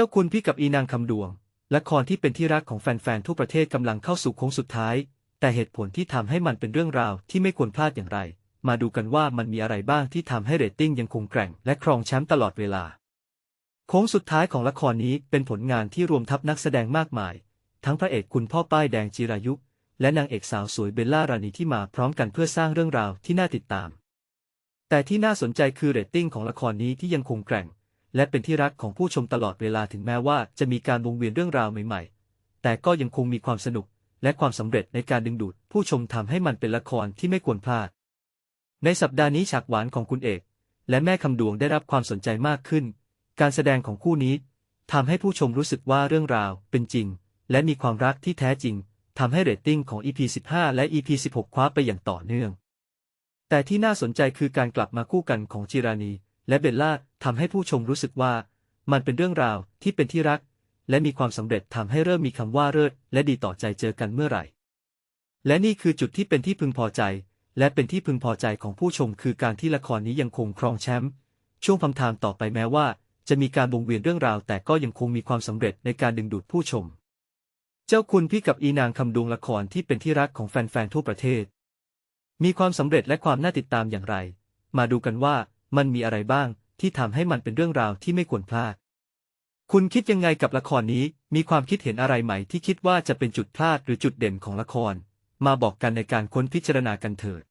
จ้าคุณพี่กับอีนางคำดวง ละครที่เป็นที่รักของแฟนๆทั่วประเทศกำลังเข้าสู่โค้งสุดท้าย แต่เหตุผลที่ทำให้มันเป็นเรื่องราวที่ไม่ควรพลาดอย่างไร มาดูกันว่ามันมีอะไรบ้างที่ทำให้เรตติ้งยังคงแกร่งและครองแชมป์ตลอดเวลา โค้งสุดท้ายของละครนี้เป็นผลงานที่รวมทัพนักแสดงมากมาย ทั้งพระเอกคุณพ่อป้ายแดงจิรายุ และนางเอกสาวสวยเบลล่ารานีที่มาพร้อมกันเพื่อสร้างเรื่องราวที่น่าติดตาม แต่ที่น่าสนใจคือเรตติ้งของละครนี้ที่ยังคงแกร่ง และเป็นที่รักของผู้ชมตลอดเวลาถึงแม้ว่าจะมีการวงเวียนเรื่องราวใหม่ๆ แต่ก็ยังคงมีความสนุกและความสำเร็จในการดึงดูด ผู้ชมทำให้มันเป็นละครที่ไม่ควรพลาด ในสัปดาห์นี้ฉากหวานของคุณเอก และแม่คำดวงได้รับความสนใจมากขึ้น การแสดงของคู่นี้ทำให้ผู้ชมรู้สึกว่าเรื่องราวเป็นจริง และมีความรักที่แท้จริงทำให้เรตติ้งของ EP 15 และ EP 16 คว้าไปอย่างต่อเนื่อง แต่ที่น่าสนใจคือการกลับมาคู่กันของจิรานี และเบลล่าทำให้ผู้ชมรู้สึกว่า มันเป็นเรื่องราวที่เป็นที่รัก และมีความสำเร็จทำให้เริ่มมีคำว่าเลิศและดีต่อใจเจอกันเมื่อไหร่ และนี่คือจุดที่เป็นที่พึงพอใจ และเป็นที่พึงพอใจของผู้ชมคือการที่ละครนี้ยังคงครองแชมป์ช่วงพำทางต่อไปแม้ว่า จะมีการวงเวียนเรื่องราว แต่ก็ยังคงมีความสำเร็จในการดึงดูดผู้ชม เจ้าคุณพี่กับอีนางคำดวงละครที่เป็นที่รักของแฟนๆทั่วประเทศ มีความสำเร็จและความน่าติดตามอย่างไร มาดูกันว่า มันมีอะไรบ้างที่ทำให้มันเป็นเรื่องราวที่ไม่ควรพลาด คุณคิดยังไงกับละครนี้ มีความคิดเห็นอะไรใหม่ที่คิดว่าจะเป็นจุดพลาดหรือจุดเด่นของละคร มาบอกกันในการค้นพิจารณากันเถิด